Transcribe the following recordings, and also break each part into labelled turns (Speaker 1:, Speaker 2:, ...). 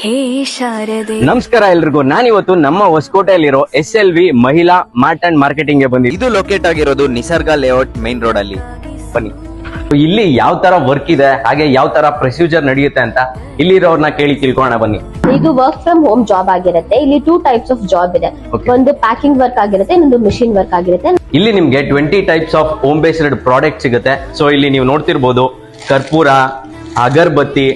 Speaker 1: ಹೇ ಶಾರದೆ.
Speaker 2: ನಮಸ್ಕಾರ ಎಲ್ರಿಗೂ. ನಾನಿವತ್ತು ನಮ್ಮ ಹೊಸಕೋಟೆಯಲ್ಲಿರೋ S L V Mahila mart and ಮಾರ್ಕೆಟಿಂಗ್ಗೆ ಬಂದಿದ್ದೀನಿ
Speaker 3: ಇದು ಲೊಕೇಟ್ ಆಗಿರೋದು ನಿಸರ್ಗ ಲೇಔಟ್ ಮೇನ್ ರೋಡ್ ಅಲ್ಲಿ
Speaker 2: ಬನ್ನಿ ಇಲ್ಲಿ ಯಾವ ತರ ವರ್ಕ್ ಇದೆ ಹಾಗೆ ಯಾವ ತರ ಪ್ರೊಸೀಜರ್ ನಡೆಯುತ್ತೆ ಅಂತ ಇಲ್ಲಿರೋರ್ನ ಕೇಳಿ ತಿಳ್ಕೊಳ್ಳೋಣ ಬನ್ನಿ.
Speaker 4: ಇದು ವರ್ಕ್ ಫ್ರಮ್ ಹೋಮ್ ಜಾಬ್ ಆಗಿರುತ್ತೆ. ಇಲ್ಲಿ ಟೂ ಟೈಪ್ಸ್ ಆಫ್ ಜಾಬ್ ಇದೆ.
Speaker 2: Okay.
Speaker 4: ಒಂದು ಪ್ಯಾಕಿಂಗ್ ವರ್ಕ್ ಆಗಿರುತ್ತೆ ಇನ್ನೊಂದು ಮಿಷಿನ್ ವರ್ಕ್ ಆಗಿರುತ್ತೆ.
Speaker 2: ಇಲ್ಲಿ ನಿಮ್ಗೆ twenty types of home based product ಸಿಗುತ್ತೆ. ಸೊ ಇಲ್ಲಿ ನೀವು ನೋಡ್ತಿರ್ಬೋದು ಕರ್ಪೂರ ಅಗರ್ಬತ್ತಿ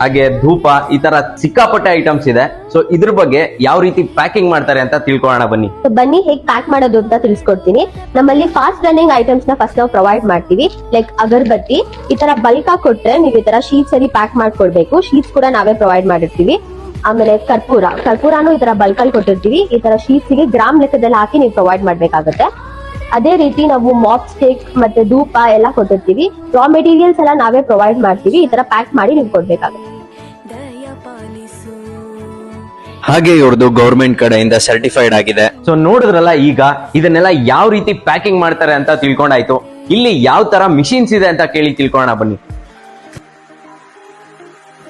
Speaker 2: ಹಾಗೆ ಧೂಪ, ಈ ತರ ಸಿಕ್ಕಾಪಟ್ಟೆ ಐಟಮ್ಸ್ ಇದೆ. ಸೊ ಇದ್ರ ಬಗ್ಗೆ ಯಾವ ರೀತಿ ಪ್ಯಾಕಿಂಗ್ ಮಾಡ್ತಾರೆ ಅಂತ ತಿಳ್ಕೊಳ್ಳೋಣ ಬನ್ನಿ.
Speaker 4: ಬನ್ನಿ ಹೇಗ್ ಪ್ಯಾಕ್ ಮಾಡೋದು ಅಂತ ತಿಳಿಸ್ಕೊಡ್ತೀನಿ. ನಮ್ಮಲ್ಲಿ ಫಾಸ್ಟ್ ರನ್ನಿಂಗ್ ಐಟಮ್ಸ್ನ ಫಸ್ಟ್ ನಾವು ಪ್ರೊವೈಡ್ ಮಾಡ್ತೀವಿ. ಲೈಕ್ ಅಗರ್ಬತ್ತಿ, ಈ ತರ ಬಲ್ಕ್ ಆಗಿ ಕೊಟ್ರೆ ನೀವು ಈ ತರ ಶೀಟ್ಸ್ ಅಲ್ಲಿ ಪ್ಯಾಕ್ ಮಾಡ್ಕೊಡ್ಬೇಕು. ಶೀಟ್ಸ್ ಕೂಡ ನಾವೇ ಪ್ರೊವೈಡ್ ಮಾಡಿರ್ತೀವಿ. ಆಮೇಲೆ ಕರ್ಪೂರ, ಕರ್ಪೂರನು ಈ ತರ ಬಲ್ಕಲ್ಲಿ ಕೊಟ್ಟಿರ್ತೀವಿ. ಈ ತರ ಶೀಟ್ಸ್ಗೆ ಗ್ರಾಮ್ ಲೆಕ್ಕದಲ್ಲಿ ಹಾಕಿ ನೀವು ಪ್ರೊವೈಡ್ ಮಾಡ್ಬೇಕಾಗುತ್ತೆ. ಅದೇ ರೀತಿ ನಾವು ಮಾಪ್ ಸ್ಟಿಕ್ ಮತ್ತೆ ಧೂಪ ಎಲ್ಲ ಕೊಟ್ಟಿರ್ತೀವಿ. ರಾ ಮೆಟೀರಿಯಲ್ಸ್ ಎಲ್ಲ ನಾವೇ ಪ್ರೊವೈಡ್ ಮಾಡ್ತೀವಿ. ಈ ತರ ಪ್ಯಾಕ್ ಮಾಡಿ ನೀವು ಕೊಡ್ಬೇಕಾಗುತ್ತೆ.
Speaker 3: ಹಾಗೆ ಇವ್ರದ್ದು ಗೌರ್ಮೆಂಟ್ ಕಡೆಯಿಂದ ಸರ್ಟಿಫೈಡ್ ಆಗಿದೆ.
Speaker 2: ಸೊ ನೋಡಿದ್ರಲ್ಲ ಈಗ ಇದನ್ನೆಲ್ಲ ಯಾವ ರೀತಿ ಪ್ಯಾಕಿಂಗ್ ಮಾಡ್ತಾರೆ ಅಂತ ತಿಳ್ಕೊಂಡಾಯ್ತು. ಇಲ್ಲಿ ಯಾವ ತರ ಮಿಷಿನ್ಸ್ ಇದೆ ಅಂತ ಕೇಳಿ ತಿಳ್ಕೊಳ್ಳೋಣ ಬನ್ನಿ.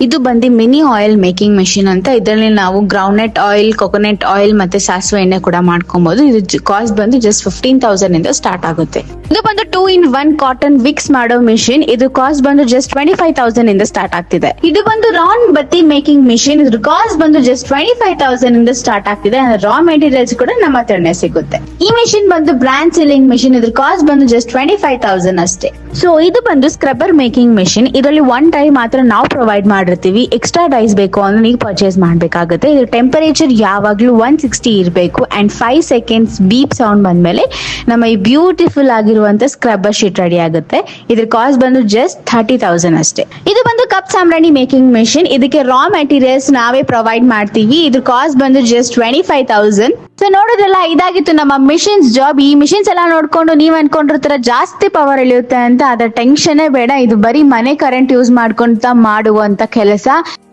Speaker 5: ಇದು ಬಂದು ಮಿನಿ ಆಯಿಲ್ ಮೇಕಿಂಗ್ ಮೆಷಿನ್ ಅಂತ. ಇದರಲ್ಲಿ ನಾವು ಗ್ರೌಂಡ್ನಟ್ ಆಯಿಲ್ ಕೊಕೊನೆಟ್ ಆಯಿಲ್ ಮತ್ತೆ ಸಾಸಿವೆ ಎಣ್ಣೆ ಕೂಡ ಮಾಡ್ಕೊಬಹುದು ಇದು ಕಾಸ್ಟ್ ಬಂದು ಜಸ್ಟ್ ಫಿಫ್ಟೀನ್ ತೌಸಂಡ್ ಇಂದ ಸ್ಟಾರ್ಟ್ ಆಗುತ್ತೆ. ಇದು ಬಂದು two in one cotton wicks ಮಾಡೋ ಮಿಷಿನ್. ಇದು ಕಾಸ್ಟ್ ಬಂದು ಜಸ್ಟ್ ಟ್ವೆಂಟಿ ಫೈವ್ ತೌಸಂಡ್ ಇಂದ ಸ್ಟಾರ್ಟ್ ಆಗ್ತಿದೆ. ಇದು ಬಂದು ರಾನ್ ಬತ್ತಿ ಮೇಕಿಂಗ್ ಮಿಷಿನ್. ಇದ್ರ ಕಾಸ್ಟ್ ಬಂದು ಜಸ್ಟ್ ಟ್ವೆಂಟಿ ಫೈವ್ ತೌಸಂಡ್ ಇಂದ ಸ್ಟಾರ್ಟ್ ಆಗ್ತಿದೆ. ರಾ ಮೆಟೀರಿಯಲ್ಸ್ ಕೂಡ ನಮ್ಮ ಹತ್ರನೇ ಸಿಗುತ್ತೆ. ಈ ಮಿಷಿನ್ ಬಂದು ಬ್ರಾಂಡ್ ಸೀಲಿಂಗ್ ಮಿಷಿನ್ ಇದ್ರ ಕಾಸ್ಟ್ ಬಂದು ಜಸ್ಟ್ ಟ್ವೆಂಟಿ ಫೈವ್ ತೌಸಂಡ್ ಅಷ್ಟೇ. ಸೊ ಇದು ಬಂದು ಸ್ಕ್ರಬ್ಬರ್ ಮೇಕಿಂಗ್ ಮೆಷಿನ್ ಇದರಲ್ಲಿ ಒನ್ ಟೈಮ್ ಮಾತ್ರ ನಾವು ಪ್ರೊವೈಡ್ ಮಾಡಿರ್ತೀವಿ. ಎಕ್ಸ್ಟ್ರಾ ಡೈಸ್ ಬೇಕು ಅಂದ್ರೆ ನೀವು ಪರ್ಚೇಸ್ ಮಾಡಬೇಕಾಗುತ್ತೆ. ಇದು ಟೆಂಪರೇಚರ್ ಯಾವಾಗ್ಲೂ ಒನ್ ಸಿಕ್ಸ್ಟಿ ಇರಬೇಕು. And five seconds beep sound ಬಂದ್ಮೇಲೆ ನಮ್ಮ ಈ ಬ್ಯೂಟಿಫುಲ್ ಆಗಿರುವಂತ ಸ್ಕ್ರಬ್ಬರ್ ಶೀಟ್ ರೆಡಿ ಆಗುತ್ತೆ. ಇದ್ರ ಕಾಸ್ಟ್ ಬಂದು ಜಸ್ಟ್ ಥರ್ಟಿ ತೌಸಂಡ್ ಅಷ್ಟೇ. ಇದು ಬಂದು ಕಪ್ ಸಾಮ್ರಾಣಿ ಮೇಕಿಂಗ್ ಮೆಷಿನ್ ಇದಕ್ಕೆ ರಾ ಮೆಟೀರಿಯಲ್ಸ್ ನಾವೇ ಪ್ರೊವೈಡ್ ಮಾಡ್ತೀವಿ. ಇದ್ರ ಕಾಸ್ಟ್ ಬಂದು just twenty five thousand so ನೋಡೋದ್ರಲ್ಲ ಇದಾಗಿತ್ತು ನಮ್ಮ ಮಿಷಿನ್ಸ್ ಜಾಬ್ ಈ ಮಿಷಿನ್ಸ್ ಎಲ್ಲ ನೋಡ್ಕೊಂಡು ನೀವ್ ಅನ್ಕೊಂಡಿರ್ತೀರ ಜಾಸ್ತಿ ಪವರ್ ಇಳಿಯುತ್ತೆ ಅಂತ. ಅದ್ರ ಟೆನ್ಷನ್ ಬೇಡ. ಇದು ಬರೀ ಮನೆ ಕರೆಂಟ್ ಯೂಸ್ ಮಾಡ್ಕೊಂತ ಮಾಡುವಂತ ಕೆಲಸ.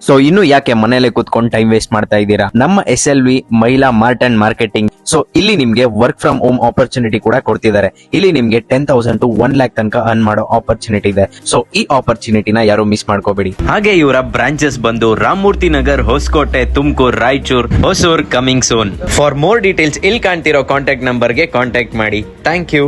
Speaker 3: ಸೊ ಇನ್ನು ಯಾಕೆ ಮನೇಲೆ ಕೂತ್ಕೊಂಡು ಟೈಮ್ ವೇಸ್ಟ್ ಮಾಡ್ತಾ ಇದ್ದೀರಾ? ನಮ್ಮ S L V Mahila mart and marketing. So ಇಲ್ಲಿ ನಿಮ್ಗೆ ವರ್ಕ್ ಫ್ರಮ್ ಹೋಮ್ ಆಪರ್ಚುನಿಟಿ ಕೂಡ ಕೊಡ್ತಿದ್ದಾರೆ. ಇಲ್ಲಿ ನಿಮ್ಗೆ ten thousand to one lakh ತನಕ ಅರ್ನ್ ಮಾಡೋ ಆಪರ್ಚುನಿಟಿ ಇದೆ. ಸೊ ಈ ಆಪರ್ಚುನಿಟಿನ ಯಾರು ಮಿಸ್ ಮಾಡ್ಕೋಬೇಡಿ.
Speaker 2: ಹಾಗೆ ಇವರ ಬ್ರಾಂಚಸ್ ಬಂದು Ramamurthy Nagar Hosakote Tumakuru Raichur Hosur coming soon for more details ಇಲ್ಲಿ ಕಾಣ್ತಿರೋ ಕಾಂಟ್ಯಾಕ್ಟ್ ನಂಬರ್ಗೆ ಕಾಂಟ್ಯಾಕ್ಟ್ ಮಾಡಿ. Thank you